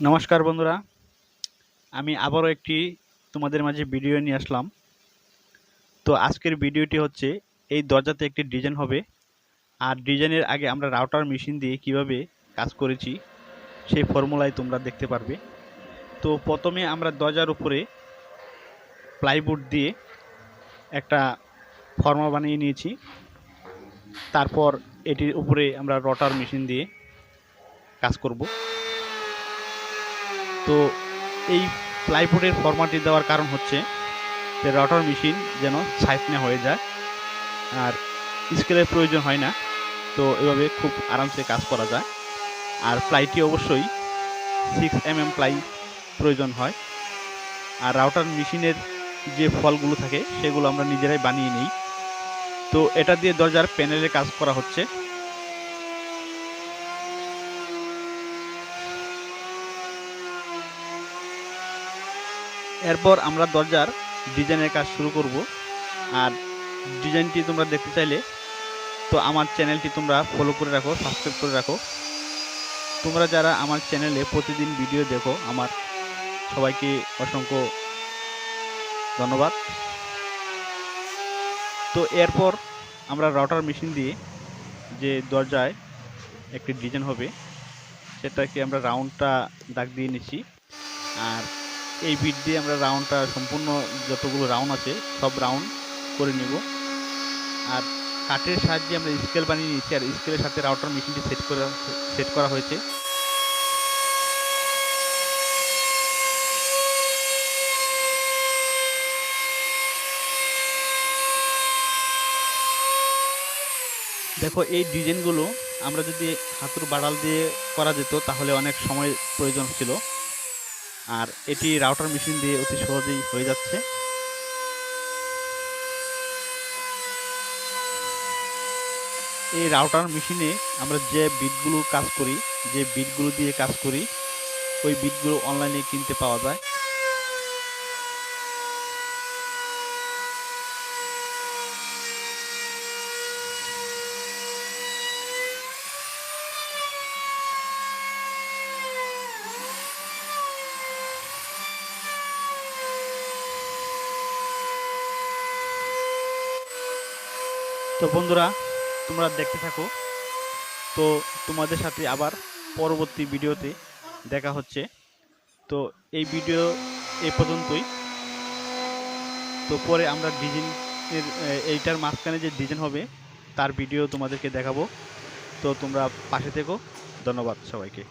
নমস্কার বন্ধুরা। আমি আবারও একটি তোমাদের মাঝে ভিডিও নিয়ে আসলাম। তো আজকের ভিডিওটি হচ্ছে, এই দরজাতে একটি ডিজাইন হবে। আর ডিজাইনের আগে আমরা রাউটার মেশিন দিয়ে কীভাবে কাজ করেছি, সেই ফর্মুলায় তোমরা দেখতে পারবে। তো প্রথমে আমরা দরজার উপরে প্লাইউড দিয়ে একটা ফর্মা বানিয়ে নিয়েছি। তারপর এটির উপরে আমরা রটার মেশিন দিয়ে কাজ করব। তো এই প্লাইবোর্ডের ফরম্যাটটি দেওয়ার কারণ হচ্ছে যে রটার মেশিন যেন সাইফনে হয়ে যায় আর স্কেলের প্রয়োজন হয় না। তো এভাবে খুব আরামসে কাজ করা যায়। আর প্লাইটি অবশ্যই সিক্স এম এম প্লাই প্রয়োজন হয়। আর রাউটার মেশিনের যে ফলগুলো থাকে সেগুলো আমরা নিজেরাই বানিয়ে নিই। তো এটা দিয়ে দরজার প্যানেলে কাজ করা হচ্ছে। এরপর আমরা দরজার ডিজাইনের কাজ শুরু করব। আর ডিজাইনটি তোমরা দেখতে চাইলে, তো আমার চ্যানেলটি তোমরা ফলো করে রাখো সাবস্ক্রাইব করে রাখো। তোমরা যারা আমার চ্যানেলে প্রতিদিন ভিডিও দেখো, আমার সবাইকে অসংখ্য ধন্যবাদ। তো এরপর আমরা রাউটার মেশিন দিয়ে যে দরজায় একটি ডিজাইন হবে, সেটাকে আমরা রাউন্ডটা দাগ দিয়ে নিচ্ছি। আর এই বিট দিয়ে আমরা রাউন্ডটা সম্পূর্ণ যতগুলো রাউন্ড আছে, সব রাউন্ড করে নেব। আর কাঠের সাহায্যে আমরা স্কেল বানিয়ে নিয়েছি, আর স্কেলের সাথে রাউটার মেশিনটি সেট করা সেট করা হয়েছে। দেখো, এই ডিজাইনগুলো আমরা যদি হাতুর বাড়াল দিয়ে করা যেত, তাহলে অনেক সময় প্রয়োজন ছিল। আর এটি রাউটার মেশিন দিয়ে অতি সহজেই হয়ে যাচ্ছে। এই রাউটার মেশিনে আমরা যে বিটগুলো কাজ করি, যে বিটগুলো দিয়ে কাজ করি, ওই বিটগুলো অনলাইনে কিনতে পাওয়া যায়। তো বন্ধুরা, তোমরা দেখতে থাকো। তো তোমাদের সাথে আবার পরবর্তী ভিডিওতে দেখা হচ্ছে। তো এই ভিডিও এ পর্যন্তই। তো পরে আমরা ডিজাইন এইটার মাঝখানে যে ডিজাইন হবে, তার ভিডিও তোমাদেরকে দেখাবো। তো তোমরা পাশে থেকো। ধন্যবাদ সবাইকে।